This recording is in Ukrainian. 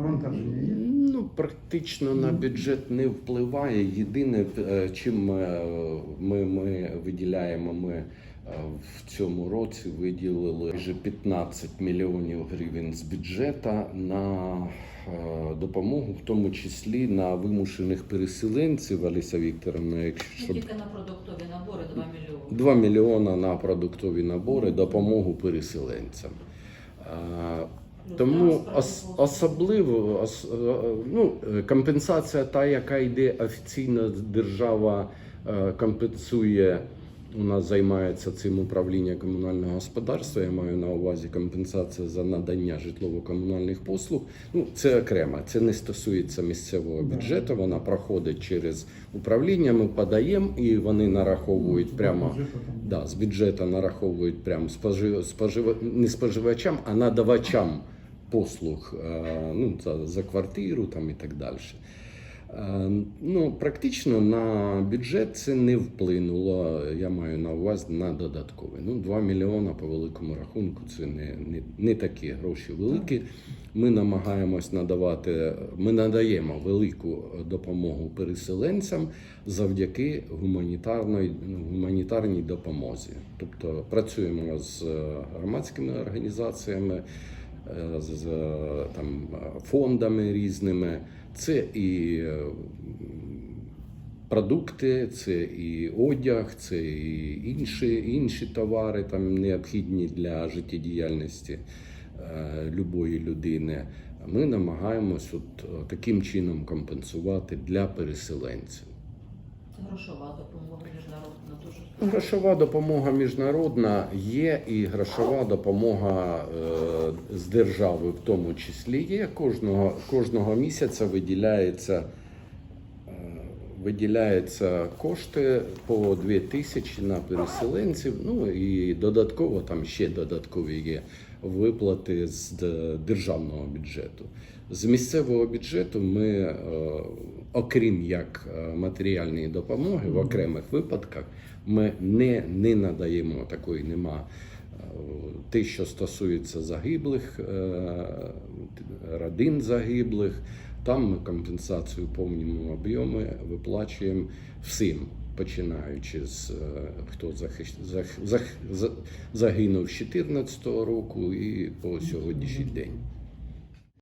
Навантаження є? Ну, практично на бюджет не впливає. Єдине, е, чим е, ми, ми виділяємо, ми е, в цьому році виділили вже 15 мільйонів гривень з бюджету на допомогу, в тому числі на вимушених переселенців. Аліса Вікторовна, якщо щоб Тільки на продуктові набори 2 мільйони. 2 мільйона на продуктові набори, допомогу переселенцям. Е, Тому ос- особливо ос- е, ну, е, компенсація, та, яка йде офіційно держава е, компенсує. У нас займається цим управління комунального господарства. Я маю на увазі компенсація за надання житлово-комунальних послуг. Ну це окремо, це не стосується місцевого бюджету. Вона проходить через управління. Ми подаємо і вони нараховують прямо. Да, з бюджету нараховують прямо спожив, спожив, не споживачам, а надавачам послуг е, ну, за, за квартиру там, і так далі. Е, Ну, практично на бюджет це не вплинуло. Я маю на увазі на додаткове. Ну, 2 мільйони по великому рахунку це не, не, не такі гроші великі. Ми намагаємось надавати, ми надаємо велику допомогу переселенцям завдяки гуманітарної ну, гуманітарній допомозі. Тобто працюємо з е, громадськими організаціями, з е, там е, фондами різними. Це і е, продукти, це і одяг, це і інші, інші товари, там необхідні для життєдіяльності е, любої людини. Ми намагаємось от е, таким чином компенсувати для переселенців. Грошова допомога міжнародна дуже Грошова допомога міжнародна є, і грошова допомога е, з держави в тому числі є. Кожного, кожного місяця виділяється, виділяються кошти по 2 тисячі на переселенців. Ну і додатково там ще додаткові є виплати з державного бюджету. З місцевого бюджету ми, е, окрім як е, матеріальної допомоги, в окремих випадках ми не, не надаємо такої нема. Е, Те, що стосується загиблих, родин загиблих, там ми компенсацію повному об'ємі виплачуємо всім, починаючи з е, хто захищ... зах... зах... загинув з 2014 року і по сьогоднішній день.